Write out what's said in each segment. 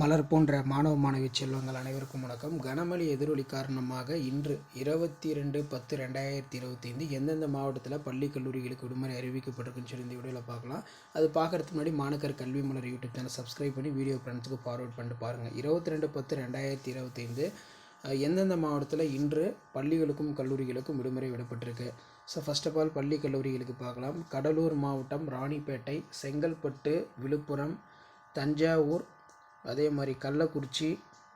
மலர் போன்ற மாணவ மாணவி செல்வங்கள் அனைவருக்கும் வணக்கம். கனமழை எதிரொலி காரணமாக இன்று இருபத்தி ரெண்டு பத்து ரெண்டாயிரத்தி இருபத்தி ஐந்து எந்தெந்த மாவட்டத்தில் பள்ளி கல்லூரிகளுக்கு விடுமுறை அறிவிக்கப்பட்டிருக்குன்னு சொல்லி இந்த வீடியோவில் பார்க்கலாம். அது பார்க்குறதுக்கு முன்னாடி Manakkar Kalvi Malar YouTube channel subscribe பண்ணி வீடியோ ஃப்ரெண்ட்ஸுக்கு ஃபார்வர்ட் பண்ணிட்டு பாருங்கள் இருபத்தி ரெண்டு பத்து ரெண்டாயிரத்தி இருபத்தைந்து எந்தெந்த மாவட்டத்தில் இன்று பள்ளிகளுக்கும் கல்லூரிகளுக்கும் விடுமுறை விடப்பட்டிருக்கு? ஸோ ஃபஸ்ட் ஆஃப் ஆல் பள்ளி கல்லூரிகளுக்கு பார்க்கலாம். கடலூர் மாவட்டம் ராணிப்பேட்டை செங்கல்பட்டு விழுப்புரம் தஞ்சாவூர் அதே மாதிரி கள்ளக்குறிச்சி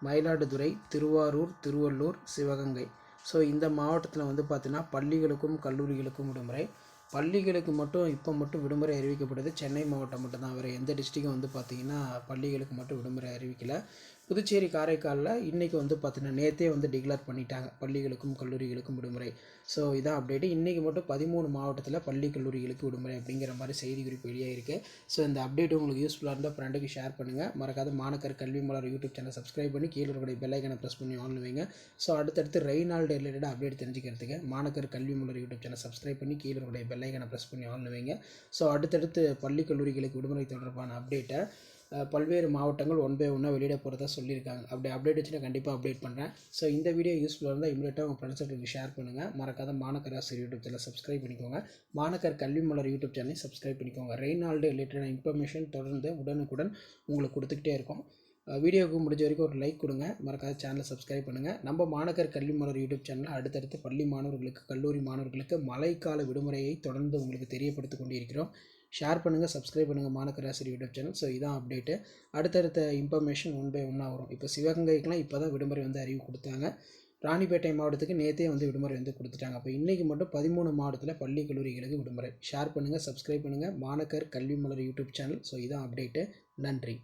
மயிலாடுதுறை திருவாரூர் திருவள்ளூர் சிவகங்கை. ஸோ இந்த மாவட்டத்தில் வந்து பார்த்திங்கன்னா பள்ளிகளுக்கும் கல்லூரிகளுக்கும் விடுமுறை. பள்ளிகளுக்கு மட்டும் இப்போ மட்டும் விடுமுறை அறிவிக்கப்படுது. சென்னை மாவட்டம் மட்டும்தான். வேறு எந்த டிஸ்ட்ரிக்கும் வந்து பார்த்திங்கன்னா பள்ளிகளுக்கு மட்டும் விடுமுறை அறிவிக்கலை. புதுச்சேரி காரைக்காலில் இன்றைக்கி வந்து பார்த்தீங்கன்னா நேற்றே வந்து டிக்ளேர் பண்ணிட்டாங்க. பள்ளிகளுக்கும் கல்லூரிகளுக்கும் விடுமுறை. ஸோ இதான் அப்டேட்டு இன்றைக்கி மட்டும் பதிமூணு மாவட்டத்தில் பள்ளி கல்லூரிகளுக்கு விடுமுறை அப்படிங்கிற மாதிரி செய்தி குறிப்பு வெளியாகிருக்கு ஸோ இந்த அப்டேட் உங்களுக்கு யூஸ்ஃபுல்லாக இருந்தால் ஃப்ரெண்டுக்கு ஷேர் பண்ணுங்கள் மறக்காத மாணக்கர் கல்வி மலர் யூடியூப் சேனல் சப்ஸ்கிரைப் பண்ணி கீழே இருக்கிற பெல்லைக்கனை ப்ரெஸ் பண்ணி ஆன் வைங்க. ஸோ அடுத்தடுத்து ரெய்னால்டு ரிலேட்டட் அப்டேட் தெரிஞ்சுக்கிறதுக்கு மாணக்கர் கல்வி மலர் யூடியூப் சேனல் சப்ஸ்கிரைப் பண்ணி கீழே இருக்கிற பெல்லைக்கனை ப்ரெஸ் பண்ணி ஆன் வைங்க. ஸோ அடுத்தடுத்து பள்ளி கல்லூரிகளுக்கு விடுமுறை தொடர்பான அப்டேட்டை பல்வேறு மாவட்டங்கள் ஒன் பை ஒன்னாக வெளியிட போகிறதா சொல்லியிருக்காங்க. அப்படி அப்டேட் வச்சுன்னா கண்டிப்பாக அப்டேட் பண்ணுறேன் ஸோ இந்த வீடியோ யூஸ்ஃபுல்லாக இருந்தால் இமீடியட்டாக உங்கள் ஃப்ரெண்ட்ஸுக்கு ஷேர் பண்ணுங்கள் மறக்காத மாணக்கர் ஆசிரியர் யூடியூப் சேனல் சப்ஸ்கிரைப் பண்ணிக்கோங்க. மாணக்கர் கல்வி மலர் யூடியூப் சேனலையும் சப்ஸ்கிரைப் பண்ணிக்கோங்க. ரெய்னால்டு ரிலேட்டடான இன்ஃபர்மேஷன் தொடர்ந்து உடனுக்குடன் உங்களுக்கு கொடுத்துக்கிட்டே இருக்கும். வீடியோவுக்கு முடிஞ்ச வரைக்கும் ஒரு லைக் கொடுங்க. மறக்காத சேனலை சப்ஸ்கிரைப் பண்ணுங்கள் நம்ம மாணக்கர் கல்வி மலர் யூடியூப் சேனலில் அடுத்தடுத்து பள்ளி மாணவர்களுக்கு கல்லூரி மாணவர்களுக்கு மழைக்கால விடுமுறையை தொடர்ந்து உங்களுக்கு தெரியப்படுத்தி கொண்டு இருக்கிறோம் ஷேர் பண்ணுங்கள் சப்ஸ்கிரைப் பண்ணுங்கள் மாணக்கராசிரியர் யூடியூப் சேனல். ஸோ இதான் அப்டேட்டு அடுத்தடுத்த இன்ஃபர்மேஷன் ஒன் பை ஒன்னாக வரும். இப்போ சிவகங்கைக்கெலாம் இப்போ தான் விடுமுறை வந்து அறிவு கொடுத்தாங்க. ராணிப்பேட்டை மாவட்டத்துக்கு நேற்றே வந்து விடுமுறை வந்து கொடுத்துட்டாங்க. அப்போ இன்றைக்கி மட்டும் பதிமூணு மாவட்டத்தில் பள்ளி கல்லூரிகளுக்கு விடுமுறை. ஷேர் பண்ணுங்கள் சப்ஸ்கிரைப் பண்ணுங்கள் Manakkar Kalvi Malar YouTube channel. So இதான் அப்டேட்டு நன்றி.